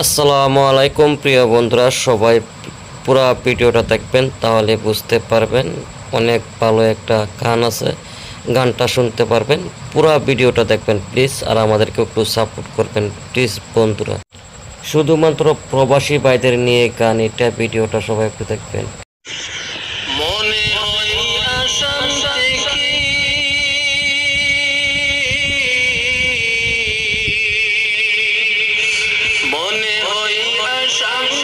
আসসালামু আলাইকুম, প্রিয় বন্ধুরা, সবাই পুরো ভিডিওটা দেখবেন, তাহলে বুঝতে পারবেন অনেক ভালো একটা গান আছে, গানটা শুনতে পারবেন, পুরো ভিডিওটা দেখবেন প্লিজ আর আমাদেরকে একটু সাপোর্ট করবেন প্লিজ বন্ধুরা। শুধুমাত্র প্রবাসী বাইদের নিয়ে গান, এটা ভিডিওটা সবাই একটু দেখবেন।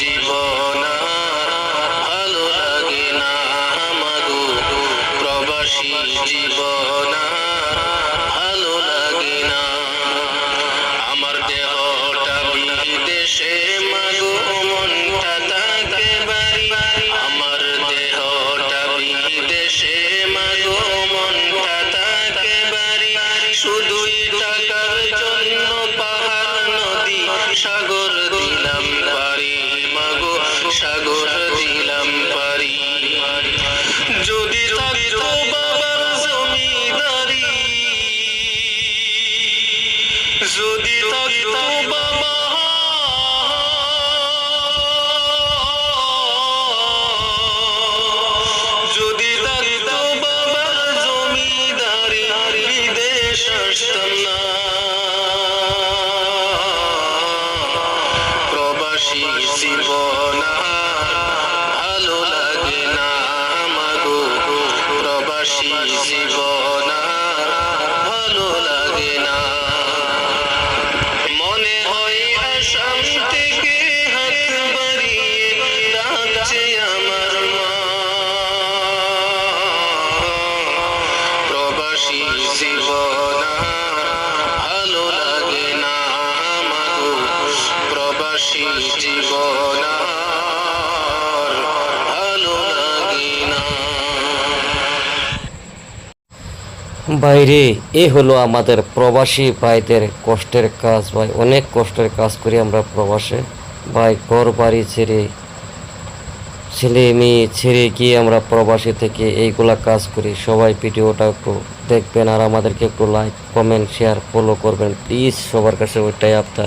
জীবন ভালো লাগে না মাগো প্রবাসী জীবন ভালো লাগে না। আমার দেহটা বিদেশে, মাগো, মনটা থাকে আমার বিদেশে, মাগো, মনটা থাকে বাড়ি। শুধুই টাকার জন্য পাহাড়, নদী, সাগর দিলাম জীবন ভালো লাগে না। বাইরে, এ হলো আমাদের প্রবাসী ভাইদের কষ্টের কাজ, ভাই। অনেক কষ্টের কাজ করি আমরা প্রবাসে। ভাই, ঘর বাড়ি ছেড়ে ছেলে মেয়ে ছেড়ে গিয়ে আমরা প্রবাসী থেকে এইগুলা কাজ করি। সবাই ভিডিওটা একটু দেখবেন আর আমাদেরকে একটু লাইক কমেন্ট শেয়ার ফলো করবেন। প্লিজ সবার কাছে ওইটাই আপনার